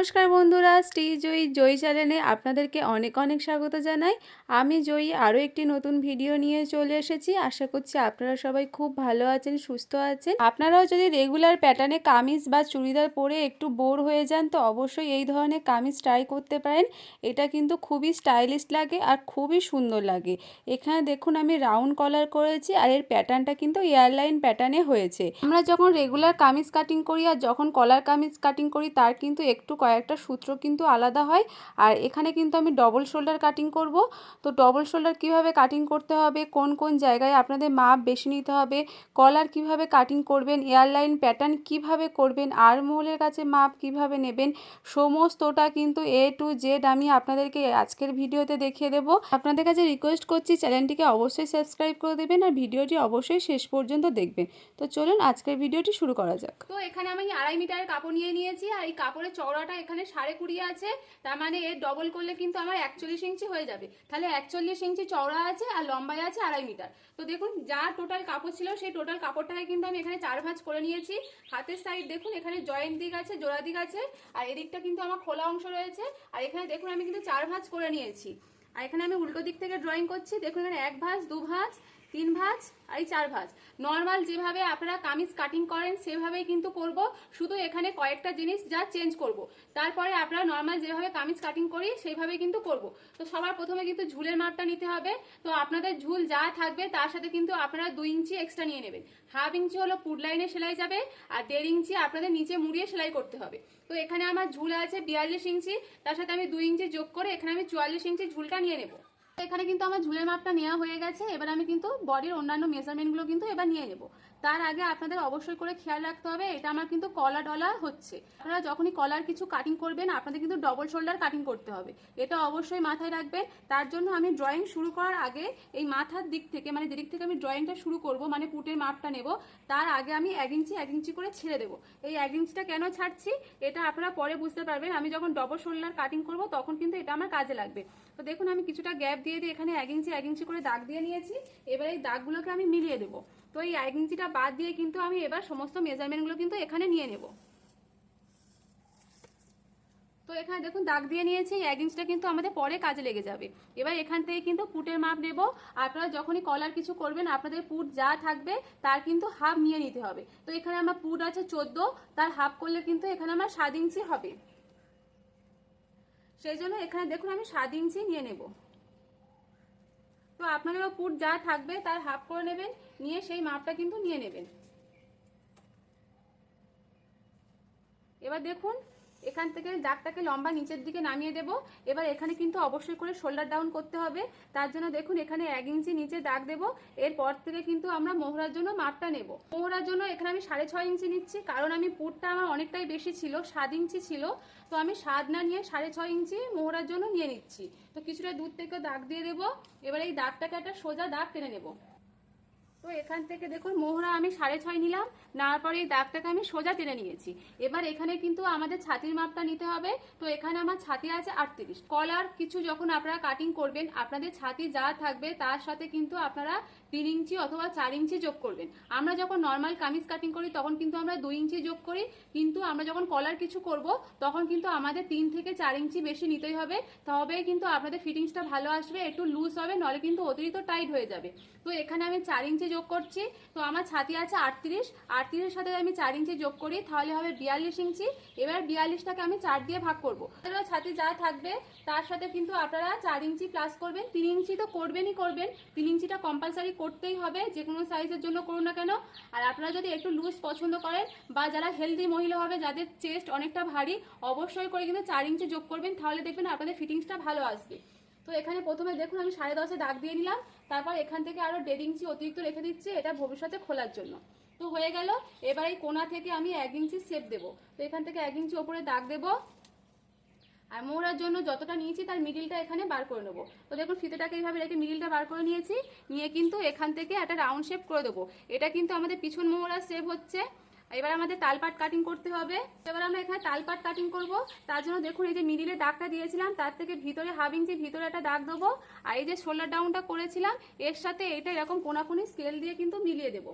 নমস্কার বন্ধুরা শ্রী জয়ী জয়ী চ্যানেলে আপনাদেরকে অনেক অনেক স্বাগত জানাই। আমি জয়ী, আরও একটি নতুন ভিডিও নিয়ে চলে এসেছি। আশা করছি আপনারা সবাই খুব ভালো আছেন, সুস্থ আছেন। আপনারাও যদি রেগুলার প্যাটার্নে কামিজ বা চুড়িদার পরে একটু বোর হয়ে যান, তো অবশ্যই এই ধরনের কামিজ ট্রাই করতে পারেন। এটা কিন্তু খুবই স্টাইলিশ লাগে আর খুবই সুন্দর লাগে। এখানে দেখুন, আমি রাউন্ড কলার করেছি আর এর প্যাটার্নটা কিন্তু এয়ারলাইন প্যাটার্নে হয়েছে। আমরা যখন রেগুলার কামিজ কাটিং করি আর যখন কলার কামিজ কাটিং করি, তার কিন্তু একটু কয়েকটা সূত্র কিন্তু আলাদা হয়। আর এখানে কিন্তু আমি ডবল শোল্ডার কাটিং করব। তো ডবল শোল্ডার কীভাবে কাটিং করতে হবে? কোন কোন জায়গায় আপনাদের মাপ বেশি নিতে হবে? কলার কীভাবে কাটিং করবেন? এয়ারলাইন প্যাটার্ন কীভাবে করবেন? আর মহলের কাছে মাপ কীভাবে নেবেন? সমস্তটা কিন্তু এ টু জেড আমি আপনাদেরকে আজকের ভিডিওতে দেখিয়ে দেব। আপনাদের কাছে রিকোয়েস্ট করছি, চ্যানেলটিকে অবশ্যই সাবস্ক্রাইব করে দেবেন আর ভিডিওটি অবশ্যই শেষ পর্যন্ত দেখবেন। তো চলুন আজকের ভিডিওটি শুরু করা যাক। তো এখানে আমি আড়াই মিটারের কাপড় নিয়ে নিয়েছি আর এই কাপড়ের চওড়াটা এখানে সাড়ে কুড়ি আছে, তার মানে এর ডবল করলে কিন্তু আমার একচল্লিশ ইঞ্চি হয়ে যাবে। তাহলে একচল্লিশ ইঞ্চি চওড়া আছে আর লম্বায় আছে আড়াই মিটার। তো দেখুন যা টোটাল কাপড় ছিল, সেই টোটাল কাপড়টাকে কিন্তু আমি এখানে চার ভাঁজ করে নিয়েছি। হাতের সাইড দেখুন, এখানে জয়েন্ট দিক আছে, জোড়া দিক আছে, আর এদিকটা কিন্তু আমার খোলা অংশ রয়েছে। আর এখানে দেখুন, আমি কিন্তু চার ভাঁজ করে নিয়েছি। আর এখানে আমি উল্টো দিক থেকে ড্রয়িং করছি। দেখুন এখানে এক ভাঁজ, দু ভাঁজ, তিন ভাঁজ আর এই চার ভাঁজ। নর্মাল যেভাবে আপনারা কামিজ কাটিং করেন, সেভাবেই কিন্তু করব। শুধু এখানে কয়েকটা জিনিস যা চেঞ্জ করব। তারপরে আপনারা নর্মাল যেভাবে কামিজ কাটিং করি সেইভাবেই কিন্তু করব। তো সবার প্রথমে কিন্তু ঝুলের মাপটা নিতে হবে। তো আপনাদের ঝুল যা থাকবে, তার সাথে কিন্তু আপনারা দুই ইঞ্চি এক্সট্রা নিয়ে নেবেন। হাফ ইঞ্চি হলো পুড লাইনে সেলাই যাবে আর দেড় ইঞ্চি আপনাদের নিচে মুড়িয়ে সেলাই করতে হবে। তো এখানে আমার ঝুল আছে বিয়াল্লিশ ইঞ্চি, তার সাথে আমি দুই ইঞ্চি যোগ করে এখানে আমি চুয়াল্লিশ ইঞ্চি ঝুলটা নিয়ে নেব। এখানে কিন্তু আমার ঝুলের মাপটা নেওয়া হয়ে গেছে, এবার আমি কিন্তু বডির অন্যান্য মেজারমেন্টগুলো কিন্তু এবার নিয়ে নেব। তার আগে আপনাদের অবশ্যই করে খেয়াল রাখতে হবে, এটা আমার কিন্তু কলা ডলা হচ্ছে। আপনারা যখনই কলার কিছু কাটিং করবেন, আপনাদের কিন্তু ডবল শোল্ডার কাটিং করতে হবে। এটা অবশ্যই মাথায় রাখবেন। তার জন্য আমি ড্রয়িং শুরু করার আগে এই মাথার দিক থেকে মানে যেদিক থেকে আমি ড্রয়িংটা শুরু করব মানে পুটের মাপটা নেব, তার আগে আমি এক ইঞ্চি এক ইঞ্চি করে ছেড়ে দেবো। এই এক ইঞ্চিটা কেন ছাড়ছি, এটা আপনারা পরে বুঝতে পারবেন। আমি যখন ডবল শোল্ডার কাটিং করব, তখন কিন্তু এটা আমার কাজে লাগবে। তো দেখুন, আমি কিছুটা গ্যাপ দিয়ে দিয়ে এখানে এক ইঞ্চি এক ইঞ্চি করে দাগ দিয়ে নিয়েছি। এবার এই দাগগুলোকে আমি মিলিয়ে দেবো। তো এই এক ইঞ্চিটা বাদ দিয়ে কিন্তু আমি এবার সমস্ত মেজারমেন্টগুলো কিন্তু এখানে নিয়ে নেব। তো এখানে দেখুন, দাগ দিয়ে নিয়েছি এক ইঞ্চটা কিন্তু আমাদের পরে কাজে লেগে যাবে। এবার এখান থেকে কিন্তু পুটের মাপ নেব আপনারা যখনই কলার কিছু করবেন, আপনাদের পুট যা থাকবে, তার কিন্তু হাফ নিয়ে নিতে হবে। তো এখানে আমার পুট আছে চোদ্দ, তার হাফ করলে কিন্তু এখানে আমার সাত ইঞ্চি হবে। সেই জন্য এখানে দেখুন, আমি সাত ইঞ্চি নিয়ে নেব। তো আপনাদেরও পুট যা থাকবে তার হাফ করে নেবেন, নিয়ে সেই মাপটা কিন্তু নিয়ে নেবেন। এবার দেখুন এখান থেকে দাগটাকে লম্বা নিচের দিকে নামিয়ে দেব। এবার এখানে কিন্তু অবশ্যই করে শোল্ডার ডাউন করতে হবে। তার জন্য দেখুন, এখানে এক ইঞ্চি নিচে দাগ দেব। এরপর থেকে কিন্তু আমরা মোহরার জন্য মাপটা নেব। মোহরার জন্য এখানে আমি সাড়ে ছয় ইঞ্চি নিচ্ছি, কারণ আমি পুরটা আমার অনেকটাই বেশি ছিল, সাত ইঞ্চি ছিল। তো আমি সাত না নিয়ে সাড়ে ছয় ইঞ্চি মোহরার জন্য নিয়ে নিচ্ছি। তো কিছুটা দূর থেকে দাগ দিয়ে দেবো। এবার এই দাগটাকে একটা সোজা দাগ টেনে নেব। তো এখান থেকে দেখুন, মোহরা আমি সাড়ে ছয় নিলাম, নেওয়ার পরে এই দাগটাকে আমি সোজা টেনে নিয়েছি। এবার এখানে কিন্তু আমাদের ছাতির মাপটা নিতে হবে, তো এখানে আমার ছাতি আছে আটত্রিশ। কলার কিছু যখন আপনারা কাটিং করবেন, আপনাদের ছাতি যা থাকবে তার সাথে কিন্তু আপনারা তিন ইঞ্চি অথবা চার ইঞ্চি যোগ করবেন। আমরা যখন নর্মাল কামিজ কাটিং করি, তখন কিন্তু আমরা দুই ইঞ্চি যোগ করি, কিন্তু আমরা যখন কলার কিছু করব, তখন কিন্তু আমাদের তিন থেকে চার ইঞ্চি বেশি নিতেই হবে। তবে কিন্তু আপনাদের ফিটিংসটা ভালো আসবে, একটু লুজ হবে, নলে কিন্তু অতিরিক্ত টাইট হয়ে যাবে। তো এখানে আমি চার ইঞ্চি যোগ করছি। তো আমার ছাতি আছে আটত্রিশ। আটত্রিশের সাথে আমি চার ইঞ্চি যোগ করি, তাহলে হবে বিয়াল্লিশ ইঞ্চি। এবার বিয়াল্লিশটাকে আমি চার দিয়ে ভাগ করব। ছাতি যা থাকবে, তার সাথে কিন্তু আপনারা চার ইঞ্চি প্লাস করবেন। তিন ইঞ্চি তো করবেনই করবেন। তিন ইঞ্চিটা কম্পালসারি করতেই হবে যে কোনো সাইজের জন্য করুন না কেন। আর আপনারা যদি একটু লুজ পছন্দ করেন, বা যারা হেলদি মহিলা হবে, যাদের চেস্ট অনেকটা ভারী, অবশ্যই করে কিন্তু চার ইঞ্চি যোগ করবেন। তাহলে দেখবেন আপনাদের ফিটিংসটা ভালো আসবে। তো এখানে প্রথমে দেখুন, আমি সাড়ে দশে দাগ দিয়ে নিলাম। তারপর এখান থেকে আরও দেড় ইঞ্চি অতিরিক্ত রেখে দিচ্ছি, এটা ভবিষ্যতে খোলার জন্য। তো হয়ে গেল, এবার এই কোনা থেকে আমি এক ইঞ্চি সেপ দেবো। তো এখান থেকে এক ইঞ্চি ওপরে দাগ দেবো। আর মোড়ার জন্য যতটা নিয়েছি, তার মিডিলটা এখানে বার করে নেব। তো দেখুন, ফিতেটাকে এইভাবে রেখে মিডিলটা বার করে নিয়েছি। নিয়ে কিন্তু এখান থেকে একটা রাউন্ড শেপ করে দেবো। এটা কিন্তু আমাদের পিছন মোড়ার শেপ হচ্ছে। এবার আমাদের তালপাট কাটিং করতে হবে। এবার আমরা এখানে তালপাট কাটিং করব। তার জন্য দেখুন, এই যে মিডিলে দাগটা দিয়েছিলাম, তার থেকে ভিতরে হাফ ইঞ্চি ভিতরে একটা দাগ দেবো। আর এই যে শোল্ডার ডাউনটা করেছিলাম, এর সাথে এটা এরকম কোনাকুনি স্কেল দিয়ে কিন্তু মিলিয়ে দেবো।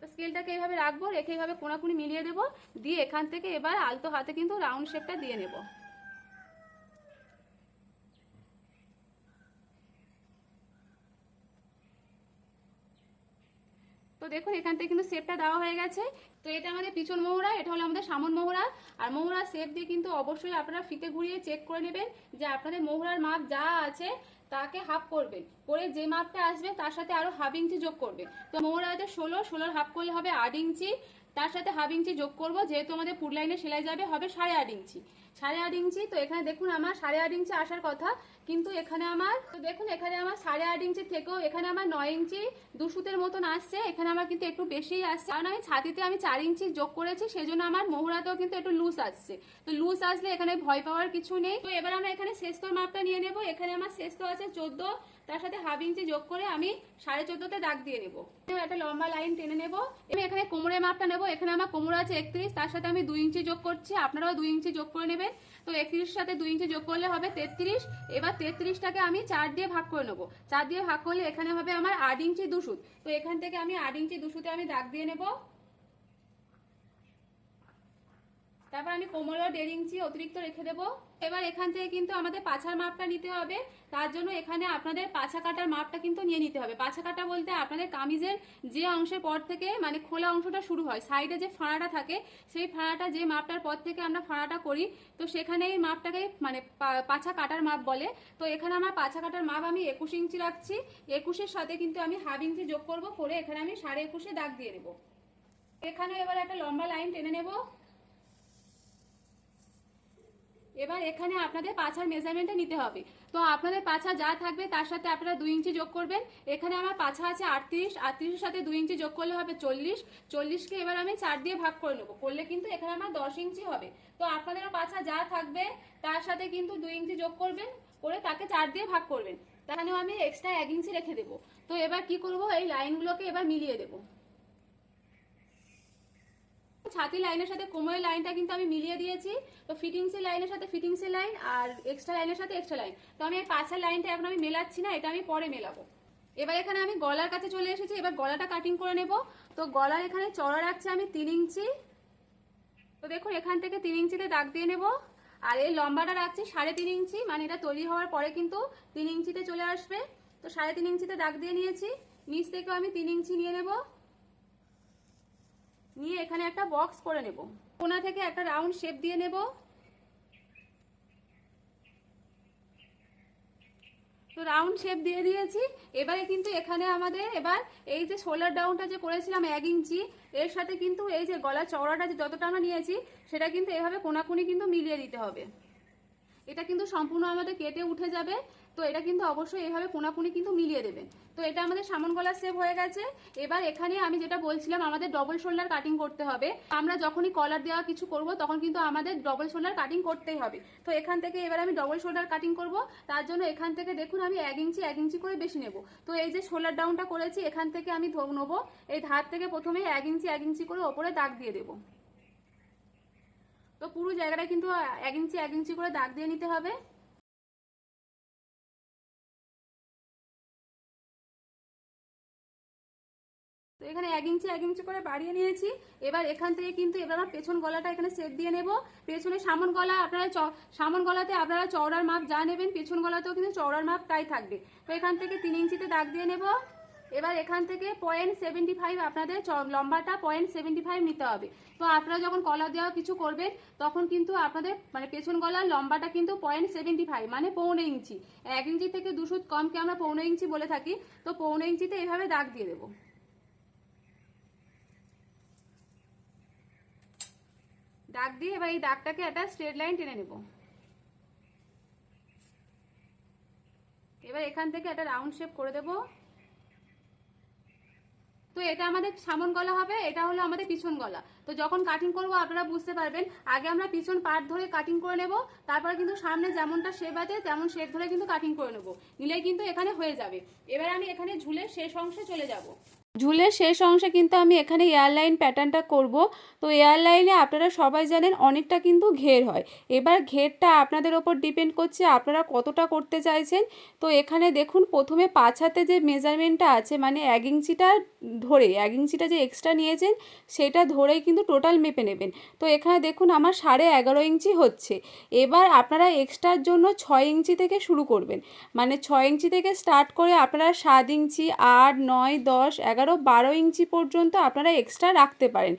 তো স্কেলটাকে এইভাবে রাখব, রেখে এইভাবে কোনাকুনি মিলিয়ে দেবো। দিয়ে এখান থেকে এবার আলতো হাতে কিন্তু রাউন্ড শেপটা দিয়ে নেব। তো দেখুন, এখান থেকে কিন্তু সেপটা দেওয়া হয়ে গেছে। তো এটা আমাদের পিছন মোহরা, এটা হলো আমাদের সামন মোহরা। আর মোহরা সেপ দিয়ে কিন্তু অবশ্যই আপনারা ফিতে ঘুরিয়ে চেক করে নেবেন যে আপনাদের মোহরার মাপ যা আছে তাকে হাফ করবেন করে যে মাপটা আসবে তার সাথে আরও হাফ ইঞ্চি যোগ করবে। তো মোহরা আছে ষোলো, ষোলোর হাফ করলে হবে আট ইঞ্চি। তার সাথে হাফ ইঞ্চি যোগ করব, যেহেতু আমাদের ফুড লাইনে সেলাই যাবে, হবে সাড়ে আট ইঞ্চি। সাড়ে আট ইঞ্চি, তো এখানে দেখুন আমার সাড়ে আট ইঞ্চি আসার কথা, কিন্তু এখানে আমার, তো দেখুন এখানে আমার সাড়ে আট ইঞ্চি থেকেও এখানে আমার নয় ইঞ্চি দু সুতের মতন আসছে, এখানে আমার কিন্তু একটু বেশিই আসছে। কারণ আমি ছাতিতে আমি চার ইঞ্চি যোগ করেছি, সেজন্য আমার মোহরাতেও কিন্তু একটু লুজ আসছে। তো লুজ আসলে এখানে ভয় পাওয়ার কিছু নেই। তো এবার আমরা এখানে শেস্তর মাপটা নিয়ে নেব, এখানে আমার শেস্ত আছে চোদ্দ, তার সাথে হাফ ইঞ্চি যোগ করে আমি সাড়ে চোদ্দতে দাগ দিয়ে নেব। একটা লম্বা লাইন টেনে নেব। এখানে কোমরের মাপটা নেব এখানে আমার কোমর আছে একত্রিশ, তার সাথে আমি দুই ইঞ্চি যোগ করছি। আপনারাও দুই ইঞ্চি যোগ করে নেবেন। তো একত্রিশ সাথে দুই ইঞ্চি যোগ করলে হবে তেত্রিশ। এবার তেত্রিশটাকে আমি চার দিয়ে ভাগ করে নেব। চার দিয়ে ভাগ করলে এখানে হবে আমার আট ইঞ্চি দুশুত তো এখান থেকে আমি আট ইঞ্চি দুশুতে আমি দাগ দিয়ে নেব। তারপর আমি কোমরেও দেড় ইঞ্চি অতিরিক্ত রেখে দেবো। এবার এখান থেকে কিন্তু আমাদের পাছার মাপটা নিতে হবে। তার জন্য এখানে আপনাদের পাছা কাটার মাপটা কিন্তু নিয়ে নিতে হবে। পাছা কাটা বলতে আপনাদের কামিজের যে অংশের পর থেকে মানে খোলা অংশটা শুরু হয়, সাইডে যে ফাঁড়াটা থাকে, সেই ফাঁড়াটা যে মাপটার পর থেকে আমরা ফাঁড়াটা করি, তো সেখানে এই মাপটাকে মানে পাছা কাটার মাপ বলে। তো এখানে আমার পাছা কাটার মাপ আমি একুশ ইঞ্চি রাখছি। একুশের সাথে কিন্তু আমি হাফ ইঞ্চি যোগ করব করে এখানে আমি সাড়ে একুশে দাগ দিয়ে দেবো। এখানে এবার একটা লম্বা লাইন টেনে নেব। এবার এখানে আপনাদের পাছার মেজারমেন্টটা নিতে হবে। তো আপনাদের পাছা যা থাকবে তার সাথে আপনারা দুই ইঞ্চি যোগ করবেন। এখানে আমার পাছা আছে আটত্রিশ, আটত্রিশের সাথে দুই ইঞ্চি যোগ করলে হবে চল্লিশ। চল্লিশকে এবার আমি চার দিয়ে ভাগ করে নেব। করলে কিন্তু এখানে আমার দশ ইঞ্চি হবে। তো আপনাদেরও পাছা যা থাকবে তার সাথে কিন্তু দুই ইঞ্চি যোগ করবেন, করে তাকে চার দিয়ে ভাগ করবেন। তাহলেও আমি এক্সট্রা এক ইঞ্চি রেখে দেবো। তো এবার কি করব? এই লাইনগুলোকে এবার মিলিয়ে দেবো। ছাতি লাইনের সাথে কোমরের লাইনটা কিন্তু আমি মিলিয়ে দিয়েছি। তো ফিটিংসের লাইনের সাথে ফিটিংসের লাইন আর এক্সট্রা লাইনের সাথে এক্সট্রা লাইন। তো আমি এই পাঁচের লাইনটা এখন আমি মেলাচ্ছি না, এটা আমি পরে মেলাবো। এবার এখানে আমি গলার কাছে চলে এসেছি, এবার গলাটা কাটিং করে নেব। তো গলার এখানে চড়া রাখছি আমি তিন ইঞ্চি। তো দেখুন, এখান থেকে তিন ইঞ্চিতে দাগ দিয়ে নেব। আর এই লম্বাটা রাখছি সাড়ে তিন ইঞ্চি মানে এটা তৈরি হওয়ার পরে কিন্তু তিন ইঞ্চিতে চলে আসবে। তো সাড়ে তিন ইঞ্চিতে দাগ দিয়ে নিয়েছি। নিচ থেকেও আমি তিন ইঞ্চি নিয়ে নেব। নিয়ে এখানে একটা বক্স করে নেব। কোনা থেকে একটা রাউন্ড শেপ দিয়ে নেব। তো রাউন্ড শেপ দিয়ে দিয়েছি। এবারে কিন্তু এখানে আমাদের, এবার এই যে শোল্ডার ডাউনটা যে করেছিলাম এক ইঞ্চি, এর সাথে কিন্তু এই যে গলা চওড়াটা যে যতটা আমরা নিয়েছি, সেটা কিন্তু এভাবে কোনাকুনি কিন্তু মিলিয়ে দিতে হবে। এটা কিন্তু সম্পূর্ণ আমাদের কেটে উঠে যাবে। তো এটা কিন্তু অবশ্যই এইভাবে কোনাকুনি কিন্তু মিলিয়ে দেবেন তো এটা আমাদের সামন গলা সেভ হয়ে গেছে। এবার এখানে আমি যেটা বলছিলাম, আমাদের ডবল শোল্ডার কাটিং করতে হবে। আমরা যখনই কলার দেওয়া কিছু করব, তখন কিন্তু আমাদের ডবল শোল্ডার কাটিং করতেই হবে। তো এখান থেকে এবার আমি ডবল শোল্ডার কাটিং করব। তার জন্য এখান থেকে দেখুন, আমি এক ইঞ্চি এক ইঞ্চি করে বেশি নেব। তো এই যে শোল্ডার ডাউনটা করেছি, এখান থেকে আমি নেব। এই ধার থেকে প্রথমে এক ইঞ্চি এক ইঞ্চি করে ওপরে দাগ দিয়ে দেবো। তো পুরো জায়গাটা কিন্তু এক ইঞ্চি এক ইঞ্চি করে দাগ দিয়ে নিতে হবে। তো এখানে এক ইঞ্চি এক ইঞ্চি করে বাড়িয়ে নিয়েছি। এবার এখান থেকে কিন্তু এবার আমার পেছন গলাটা এখানে সেট দিয়ে নেব। পেছনে সামন গলা আপনারা সামন গলাতে আপনারা চওড়ার মাপ যা নেবেন, পেছন গলাতেও কিন্তু চওড়ার মাপ তাই থাকবে। তো এখান থেকে তিন ইঞ্চিতে দাগ দিয়ে নেব। এবার এখান থেকে পয়েন্ট সেভেন্টি ফাইভ আপনাদের লম্বাটা পয়েন্ট সেভেন্টি ফাইভ নিতে হবে। তো আপনারা যখন কলা দেওয়া কিছু করবেন, তখন কিন্তু আপনাদের মানে পেছন গলার লম্বাটা কিন্তু পয়েন্ট সেভেন্টি ফাইভ মানে পৌনে ইঞ্চি। এক ইঞ্চি থেকে দুশো কমকে আমরা পৌনে ইঞ্চি বলে থাকি। তো পৌনে ইঞ্চিতে এভাবে দাগ দিয়ে দেবো। দাগ দিয়ে এবার এই দাগটাকে একটা স্ট্রেট লাইন টেনে নেব। এবার এখান থেকে একটা রাউন্ড শেপ করে দেব। তো এটা আমাদের সামন গলা হবে, এটা হলো আমাদের পিছন গলা। তো যখন কাটিং করব, আপনারা বুঝতে পারবেন, আগে আমরা পিছন পার্ট ধরে কাটিং করে নেব, তারপরে কিন্তু সামনে যেমনটা শেপ আছে, তেমন শেপ ধরে কিন্তু কাটিং করে নেব। নিলেই কিন্তু এখানে হয়ে যাবে। এবার আমি এখানে ঝুলে শেষ অংশে চলে যাব। ঝুলের শেষ অংশে কিন্তু আমি এখানে এয়ারলাইন প্যাটার্নটা করব। তো এয়ারলাইনে আপনারা সবাই জানেন অনেকটা কিন্তু ঘের হয়। এবার ঘেরটা আপনাদের ওপর ডিপেন্ড করছে আপনারা কতটা করতে চাইছেন। তো এখানে দেখুন, প্রথমে পাঁচ হাতে যে মেজারমেন্টটা আছে মানে এক ইঞ্চিটা ধরে, এক ইঞ্চিটা যে এক্সট্রা নিয়েছেন, সেটা ধরেই কিন্তু টোটাল মেপে নেবেন। তো এখানে দেখুন, আমার সাড়ে এগারো ইঞ্চি হচ্ছে। এবার আপনারা এক্সট্রার জন্য ছয় ইঞ্চি থেকে শুরু করবেন। মানে ছয় ইঞ্চি থেকে স্টার্ট করে আপনারা সাত ইঞ্চি, আট, নয়, দশ, এগারো বারো ইঞ্চি পর্যন্ত আপনারা এক্সট্রা রাখতে পারেন।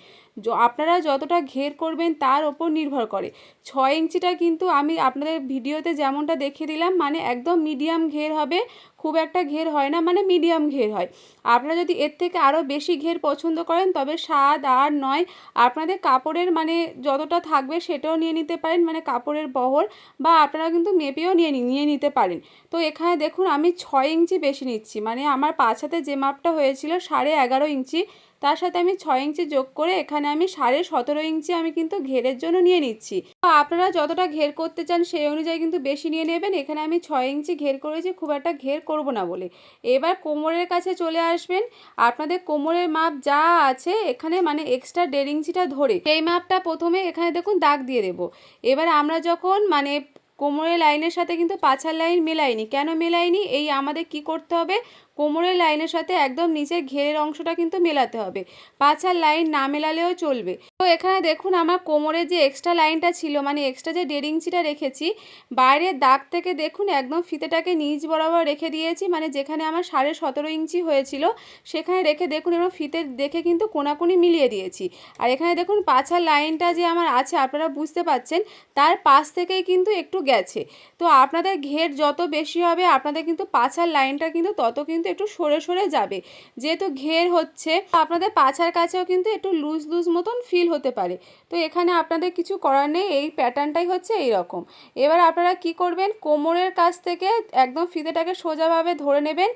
আপনারা যতটা ঘের করবেন তার ওপর নির্ভর করে। ছয় ইঞ্চিটা কিন্তু আমি আপনাদের ভিডিওতে যেমনটা দেখিয়ে দিলাম মানে একদম মিডিয়াম ঘের হবে, খুব একটা ঘের হয় না মানে মিডিয়াম ঘের হয়। আপনারা যদি এর থেকে আরও বেশি ঘের পছন্দ করেন, তবে সাত আর নয় আপনাদের কাপড়ের মানে যতটা থাকবে সেটাও নিয়ে নিতে পারেন মানে কাপড়ের বহর বা আপনারা কিন্তু মেপেও নিয়ে নিয়ে নিতে পারেন। তো এখানে দেখুন আমি ছয় ইঞ্চি বেশি নিচ্ছি মানে আমার পাঁচ হাতে যে মাপটা হয়েছিল সাড়ে এগারো ইঞ্চি, তার সাথে আমি ছয় ইঞ্চি যোগ করে এখানে আমি সাড়ে সতেরো ইঞ্চি আমি কিন্তু ঘেরের জন্য নিয়ে নিচ্ছি। আপনারা যতটা ঘের করতে চান সেই অনুযায়ী কিন্তু বেশি নিয়ে নেবেন। এখানে আমি ছয় ইঞ্চি ঘের করেছি, খুব একটা ঘের করব না বলে। এবার কোমরের কাছে চলে আসবেন। আপনাদের কোমরের মাপ যা আছে এখানে মানে এক্সট্রা দেড় ইঞ্চিটা ধরে সেই মাপটা প্রথমে এখানে দেখুন দাগ দিয়ে দেবো। এবার আমরা যখন মানে কোমরের লাইনের সাথে কিন্তু পাছার লাইন মেলাইনি কেন মেলাইনি এই আমাদের কি করতে হবে? কোমরের লাইনের সাথে একদম নিচের ঘেরের অংশটা কিন্তু মেলাতে হবে। পাছার লাইন না মেলালেও চলবে। তো এখানে দেখুন আমার কোমরের যে এক্সট্রা লাইনটা ছিল মানে এক্সট্রা যে দেড় ইঞ্চিটা রেখেছি, বাইরের দাগ থেকে দেখুন একদম ফিতেটাকে নিচ বরাবর রেখে দিয়েছি মানে যেখানে আমার সাড়ে সতেরো ইঞ্চি হয়েছিল, সেখানে রেখে দেখুন এবং ফিতে দেখে কিন্তু কোনাকুনি মিলিয়ে দিয়েছি। আর এখানে দেখুন পাছার লাইনটা যে আমার আছে, আপনারা বুঝতে পাচ্ছেন, তার পাশ থেকেই কিন্তু একটু গেছে। তো আপনাদের ঘের যত বেশি হবে, আপনাদের কিন্তু পাছার লাইনটা কিন্তু তত কিন্তু একটু সরে সরে যাবে। যেহেতু ঘের হচ্ছে, আপনাদের পাছার কাছেও কিন্তু একটু লুজ লুজ মতন ফিল হতে পারে। তো এখানে আপনাদের কিছু করার নেই, এই প্যাটার্নটাই হচ্ছে এই রকম এবার আপনারা কি করবেন, কোমরের কাছ থেকে একদম ফিতেটাকে সোজাভাবে ধরে নেবেন,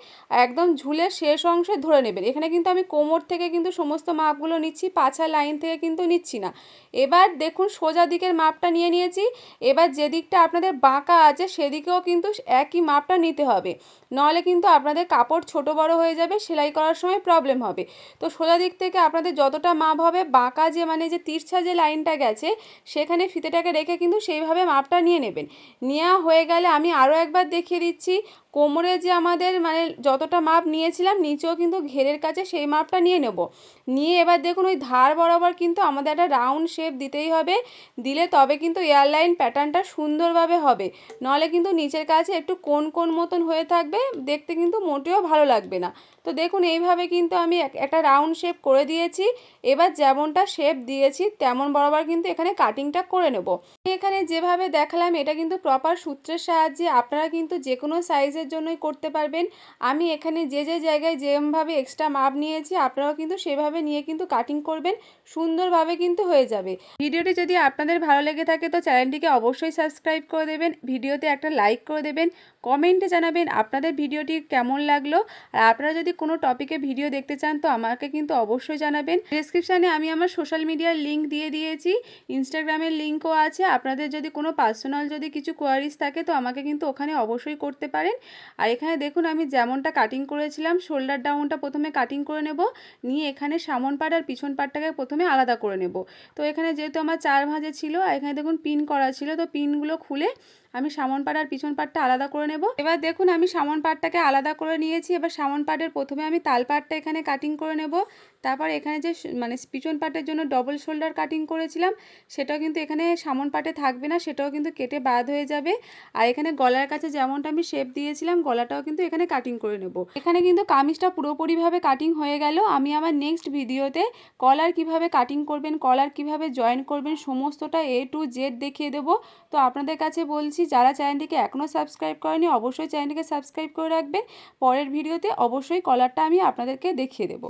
একদম ঝুলে শেষ অংশে ধরে নেবেন। এখানে কিন্তু আমি কোমর থেকে কিন্তু সমস্ত মাপগুলো নিচ্ছি পাছার লাইন থেকে কিন্তু নিচ্ছি না। এবার দেখুন, সোজা দিকের মাপটা নিয়ে নিয়েছি। এবার যে দিকটা আপনাদের বাঁকা আছে, সেদিকেও কিন্তু একই মাপটা নিতে হবে। নাহলে কিন্তু আপনাদের কাপড় ছোট বড় হয়ে যাবে, সেলাই করার সময় প্রবলেম হবে। তো সোজা দিক থেকে আপনাদের যতটা মাপ হবে, বাঁকা যে মানে যে তিরছা যে লাইনটা গেছে, সেখানে ফিতেটাকে রেখে কিন্তু সেইভাবে মাপটা নিয়ে নেবেন। নেওয়া হয়ে গেলে আমি আরও একবার দেখিয়ে দিচ্ছি, কোমরে যে আমাদের মানে যতটা মাপ নিয়েছিলাম, নিচেও কিন্তু ঘেরের কাছে সেই মাপটা নিয়ে নেব। নিয়ে এবার দেখুন, ওই ধার বরাবর কিন্তু আমাদের একটা রাউন্ড শেপ দিতেই হবে। দিলে তবে কিন্তু এয়ারলাইন প্যাটার্নটা সুন্দরভাবে হবে। নাহলে কিন্তু নিচের কাছে একটু কোন কোন মতন হয়ে থাকবে, দেখতে কিন্তু মোটেও ভালো লাগবে না। তো দেখুন, এইভাবে কিন্তু আমি এক- একটা রাউন্ড শেপ করে দিয়েছি। এবার যেমনটা শেপ দিয়েছি, তেমন বরাবর কিন্তু এখানে কাটিংটা করে নেব। এখানে যেভাবে দেখালাম, এটা কিন্তু প্রপার সূত্রের সাহায্যে আপনারা কিন্তু যে কোনো সাইজের জন্যই করতে পারবেন। আমি এখানে যে যে জায়গায় যেমভাবে এক্সট্রা মাপ নিয়েছি, আপনারাও কিন্তু সেভাবে নিয়ে কিন্তু কাটিং করবেন। সুন্দরভাবে কিন্তু হয়ে যাবে। ভিডিওটি যদি আপনাদের ভালো লেগে থাকে, তো চ্যানেলটিকে অবশ্যই সাবস্ক্রাইব করে দেবেন। ভিডিওতে একটা লাইক করে দেবেন। কমেন্টে জানাবেন আপনাদের ভিডিওটি কেমন লাগল। আর আপনারা যদি কোনো টপিকে ভিডিও দেখতে চান, তো আমাকে কিন্তু অবশ্যই জানাবেন। ডেসক্রিপশানে আমি আমার সোশ্যাল মিডিয়ার লিঙ্ক দিয়ে দিয়েছি ইনস্টাগ্রামের লিঙ্কও আছে। আপনাদের যদি কোনো পার্সোনাল যদি কিছু কোয়ারিজ থাকে, তো আমাকে কিন্তু ওখানে অবশ্যই করতে পারেন। আর এখানে দেখুন, আমি যেমনটা কাটিং করেছিলাম শোল্ডার ডাউনটা প্রথমে কাটিং করে নেব, নিয়ে এখানে সামন পাট আর পিছন পাটটাকে প্রথমে আলাদা করে নেব। তো এখানে যেহেতু আমার চার ভাঁজে ছিল, আর এখানে দেখুন পিন করা ছিল, তো পিনগুলো খুলে আমি সামন পাট আর পিছন পাটটা আলাদা করে নেব। এবার দেখুন, আমি সামন পাটটাকে আলাদা করে নিয়েছি। এবার সামন পাটের প্রথমে আমি তাল পাটটা এখানে কাটিং করে নেব। তারপর এখানে যে মানে পিছন পাটের জন্য ডবল শোল্ডার কাটিং করেছিলাম, সেটাও কিন্তু এখানে সামন পাটে থাকবে না, সেটাও কিন্তু কেটে বাদ হয়ে যাবে। আর এখানে গলার কাছে যেমনটা আমি শেপ দিয়েছিলাম, গলাটাও কিন্তু এখানে কাটিং করে নেব। এখানে কিন্তু কামিজটা পুরোপুরিভাবে কাটিং হয়ে গেল। আমি আমার নেক্সট ভিডিওতে কলার কীভাবে কাটিং করবেন কলার কীভাবে জয়েন করবেন, সমস্তটা এ টু জেড দেখিয়ে দেবো। তো আপনাদের কাছে বলছি, যারা চ্যানেলটিকে এখনও সাবস্ক্রাইব করেনি, অবশ্যই চ্যানেলটিকে সাবস্ক্রাইব করে রাখবেন। পরের ভিডিওতে অবশ্যই কলারটা আমি আপনাদেরকে দেখিয়ে দেবো।